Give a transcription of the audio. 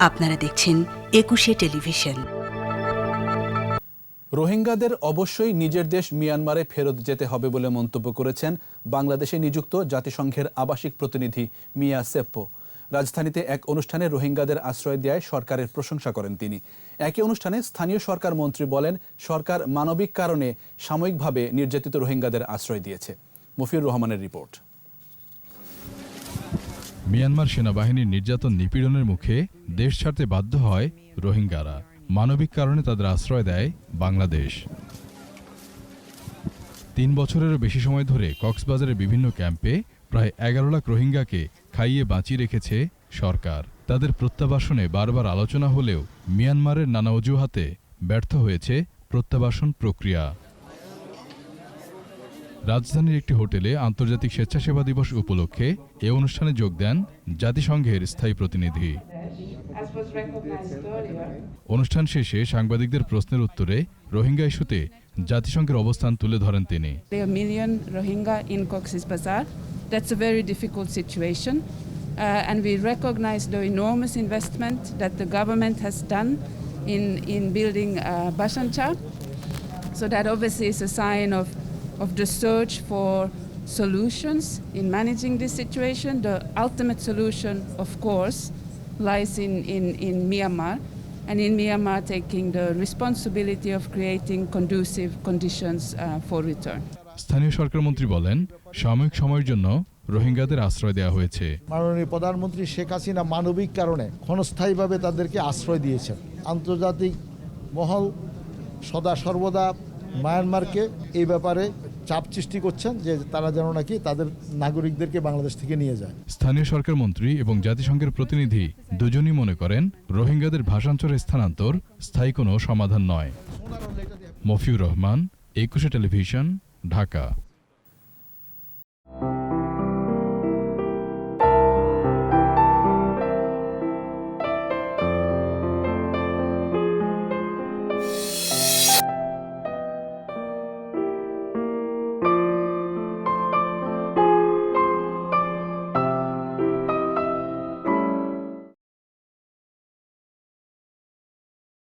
আপনারা দেখছেন একুশে টেলিভিশন। রোহিঙ্গাদের অবশ্যই নিজের দেশ মিয়ানমারে ফেরত যেতে হবে বলে মন্তব্য করেছেন বাংলাদেশে নিযুক্ত জাতিসংঘের আবাসিক প্রতিনিধি মিয়া সেপ্পো। রাজধানীতে এক অনুষ্ঠানে রোহিঙ্গাদের আশ্রয় দেয় সরকারের প্রশংসা করেন তিনি। একই অনুষ্ঠানে স্থানীয় সরকার মন্ত্রী বলেন, সরকার মানবিক কারণে সাময়িকভাবে নির্যাতিত রোহিঙ্গাদের আশ্রয় দিয়েছে। মফিউর রহমানের রিপোর্ট। মিয়ানমার সেনাবাহিনীর নির্যাতন নিপীড়নের মুখে দেশ ছাড়তে বাধ্য হয় রোহিঙ্গারা। মানবিক কারণে তাদের আশ্রয় দেয় বাংলাদেশ। তিন বছরেরও বেশি সময় ধরে কক্সবাজারের বিভিন্ন ক্যাম্পে প্রায় এগারো লাখ রোহিঙ্গাকে খাইয়ে বাঁচিয়ে রেখেছে সরকার। তাদের প্রত্যাবাসনে বারবার আলোচনা হলেও মিয়ানমারের নানা অজুহাতে ব্যর্থ হয়েছে প্রত্যাবাসন প্রক্রিয়া। রাজধানীর একটি হোটেলে আন্তর্জাতিক স্বেচ্ছাসেবা দিবস উপলক্ষে এ অনুষ্ঠানে যোগ দেন জাতিসংঘের স্থায়ী প্রতিনিধি. অনুষ্ঠান শেষে সাংবাদিকদের প্রশ্নের উত্তরে রোহিঙ্গা ইস্যুতে জাতিসংঘের অবস্থান তুলে ধরেন তিনি Rohingya in Cox's Bazar. That's a very difficult situation. Uh, and we recognize the enormous investment that the government has done in, in building uh, Bashan Char. So that obviously is a sign of, of the search for solutions in managing this situation. The ultimate solution, of course, lies in, in, in Myanmar, and in Myanmar taking the responsibility of creating conducive conditions uh, for return. স্থানীয় সরকারমন্ত্রী বলেন সাময়িক সময়ের জন্য রোহিঙ্গাদের আশ্রয় দেওয়া হয়েছে মাননীয় প্রধানমন্ত্রী শেখ হাসিনা মানবিক কারণে ক্ষণস্থায়ীভাবে তাদেরকে আশ্রয় দিয়েছেন আন্তর্জাতিক মহল সদা সর্বদা মায়ানমারকে এই ব্যাপারে চাপ সৃষ্টি করছেন যে তারা যেন নাকি তাদের নাগরিকদেরকে বাংলাদেশ থেকে নিয়ে যায়। স্থানীয় সরকার মন্ত্রী এবং জাতিসংঘের প্রতিনিধি দুজনই মনে করেন রোহিঙ্গাদের ভাষান্তরে স্থানান্তর স্থায়ী কোনো সমাধান নয়। মফিউর রহমান, একুশে টেলিভিশন, ঢাকা।